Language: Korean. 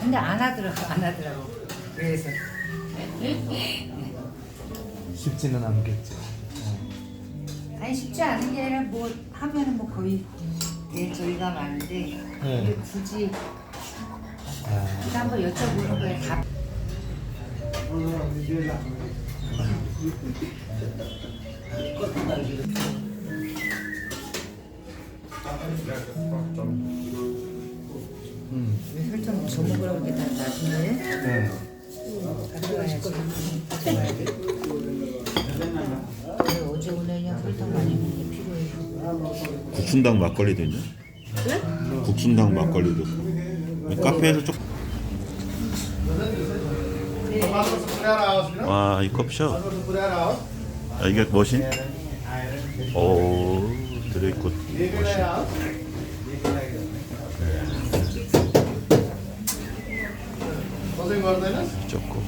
근데 안 하더라고 안 하더라고. 그래서 쉽지는 않겠죠. 어. 아니 쉽지 않은 게 아니라 뭐 하면은 뭐 거의 내 저희가 많은데 네. 이게 굳이 아, 그냥 한번 여쭤보는 거에 답. 음, 왜 설정 저 먹으라고 이렇게 다 놔두네? 네. 가져가야지. 가져가야 돼. 그래, 어제 오늘 그냥 설탕 많이 먹는 게 필요해. 국순당 막걸리도 있네. 국순당 막걸리도. 카페에서 좀. 와, 이 커피숍. 아, 이게 머신? 오, 드레이콧 머신. 좋고.